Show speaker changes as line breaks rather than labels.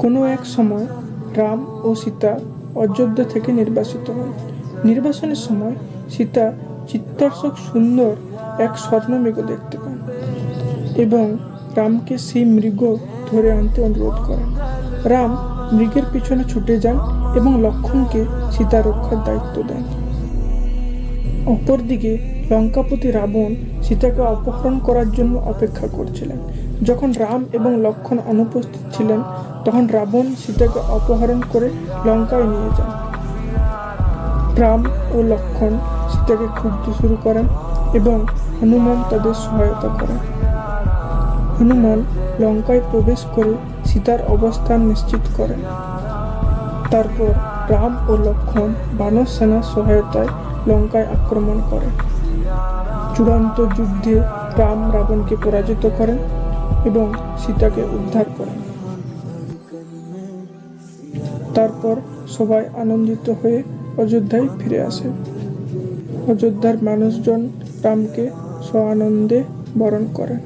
কোনো এক সময় রাম ও সীতা অযোধ্যা থেকে নির্বাসিত হন নির্বাসনের সময় সীতা চিত্তার্শক সুন্দর এক স্বর্ণমৃগ দেখতে পান এবং রামকে সেই মৃগ ধরে আনতে অনুরোধ করেন। রাম মৃগের পিছনে ছুটে যান এবং লক্ষণকে সীতা রক্ষার দায়িত্ব দেন। অপরদিকে লঙ্কাপতি রাবণ সীতাকে অপহরণ করার জন্য অপেক্ষা করছিলেন। যখন রাম এবং লক্ষণ অনুপস্থিত ছিলেন, তখন রাবণ সীতাকে অপহরণ করে লঙ্কায় নিয়ে যান। রাম ও লক্ষণ সীতাকে খুঁজতে শুরু করেন এবং হনুমান তাদের সহায়তা করেন। হনুমান লঙ্কায় প্রবেশ করে সীতার অবস্থান নিশ্চিত করেন। তারপর রাম ও লক্ষণ বানর সেনার সহায়তায় লঙ্কায় আক্রমণ করেন চূড়ান্ত যুদ্ধে রাম রাবণকে পরাজিত করেন এবং সীতাকে উদ্ধার করেন। তারপর সবাই আনন্দিত হয়ে অযোধ্যায় ফিরে আসে। অযোধ্যার মানুষজন রামকে স্ব আনন্দে বরণ করেন।